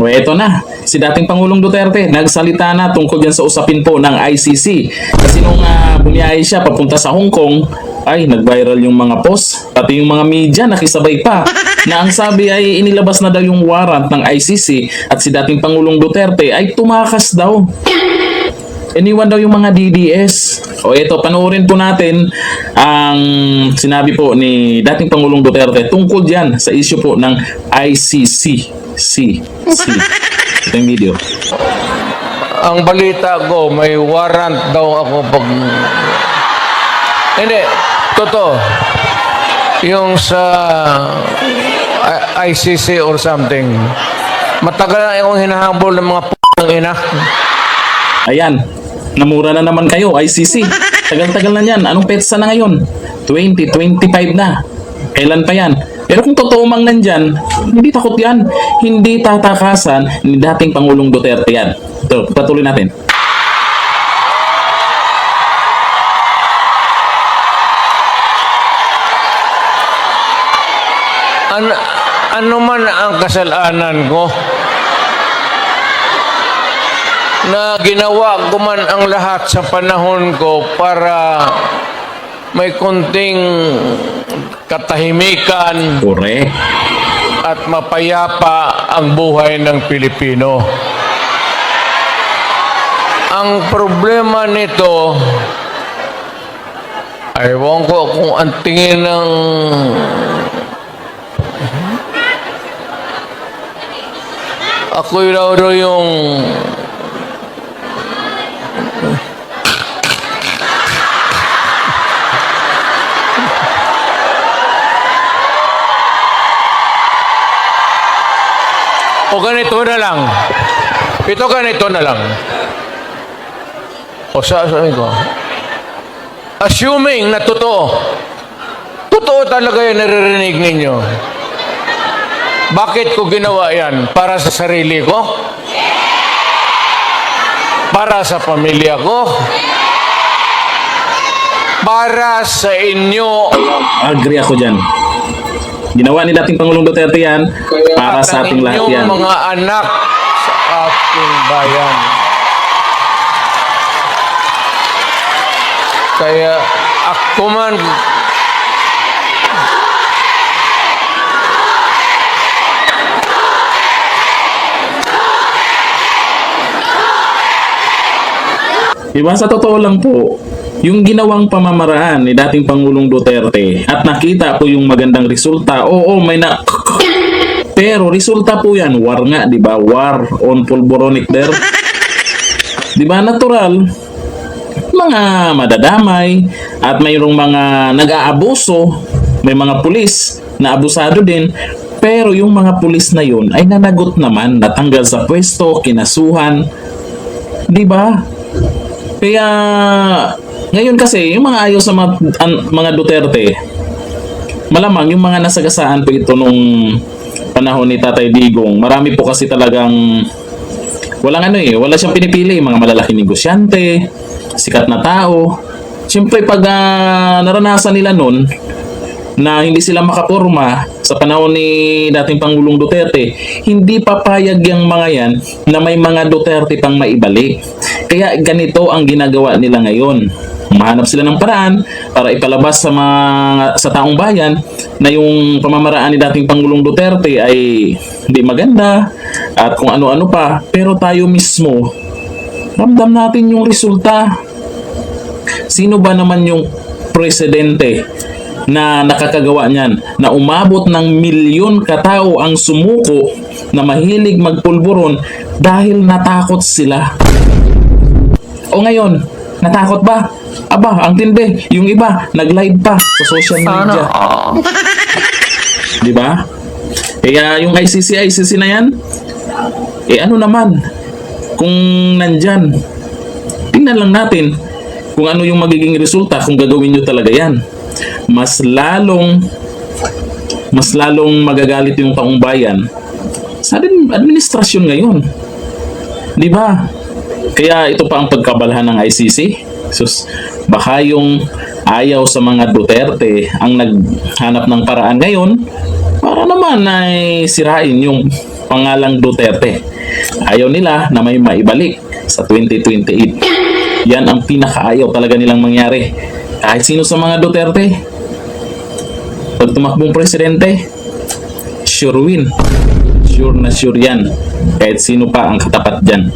O eto na, si dating Pangulong Duterte nagsalita na tungkol dyan sa usapin po ng ICC. Kasi nung uh, bumiyahe siya papunta sa Hong Kong, ay nag-viral yung mga post, pati yung mga media nakisabay pa. Na ang sabi ay inilabas na daw yung warrant ng ICC at si dating Pangulong Duterte ay tumakas daw. Iniwan daw yung mga DDS. O ito, panoorin po natin ang sinabi po ni dating Pangulong Duterte tungkol dyan sa issue po ng ICC. C. C. Ito yung video. Ang balita ko, may warrant daw ako pag... Hindi, totoo. Yung sa ICC or something. Matagal na akong hinahabol ng mga p***ng ina. Ayan, namura na naman kayo, ICC. Tagal-tagal na yan. Anong petsa na ngayon? 2025 na. Kailan pa yan? Pero kung totoo mang nandyan, hindi takot yan. Hindi tatakasan ni dating Pangulong Duterte yan. Ito, patuloy natin. An ano man ang kasalanan ko? Na ginawa ko man ang lahat sa panahon ko para may konting katahimikan Correct. at mapayapa ang buhay ng Pilipino. Ang problema nito, ewan ko kung ang tingin ng ako raw yung O ganito na lang. Ito ganito na lang. O sa sabi ko, assuming na totoo, totoo talaga yung naririnig ninyo. Bakit ko ginawa yan? Para sa sarili ko? Para sa pamilya ko? Para sa inyo? Agree ako dyan. Ginawa ni dating Pangulong Duterte yan para sa ating lahat yan. mga anak sa ating bayan. Kaya ako man Diba sa totoo lang po, yung ginawang pamamaraan ni dating Pangulong Duterte at nakita po yung magandang resulta, oo, may na... Pero resulta po yan, war nga, di ba? War on pulboronic there. Di ba? Natural. Mga madadamay at mayroong mga nag-aabuso, may mga pulis na abusado din. Pero yung mga pulis na yun ay nanagot naman, natanggal sa pwesto, kinasuhan. Di ba? Kaya ngayon kasi yung mga ayaw sa mga, an- mga Duterte, malamang yung mga nasagasaan po ito nung panahon ni Tatay Digong, marami po kasi talagang walang ano eh, wala siyang pinipili, mga malalaking negosyante, sikat na tao. Siyempre pag ah, naranasan nila nun na hindi sila makapurma sa panahon ni dating Pangulong Duterte, hindi papayag yung mga yan na may mga Duterte pang maibalik. Kaya ganito ang ginagawa nila ngayon. Mahanap sila ng paraan para ipalabas sa mga sa taong bayan na yung pamamaraan ni dating Pangulong Duterte ay hindi maganda at kung ano-ano pa. Pero tayo mismo, ramdam natin yung resulta. Sino ba naman yung presidente na nakakagawa niyan na umabot ng milyon katao ang sumuko na mahilig magpulburon dahil natakot sila. O ngayon, natakot ba? Aba, ang tindi. Yung iba, nag-live pa sa social media. Di ba? Kaya yung ICC, ICC na yan, eh ano naman, kung nandyan, tingnan lang natin kung ano yung magiging resulta kung gagawin nyo talaga yan. Mas lalong, mas lalong magagalit yung taong bayan sa admin- administrasyon ngayon. Di ba? Kaya ito pa ang pagkabalahan ng ICC. Sus, baka yung ayaw sa mga Duterte ang naghanap ng paraan ngayon para naman ay sirain yung pangalang Duterte. Ayaw nila na may maibalik sa 2028. Yan ang pinakaayaw talaga nilang mangyari. Kahit sino sa mga Duterte, pag tumakbong presidente, sure win. Sure na sure yan. Kahit sino pa ang katapat dyan.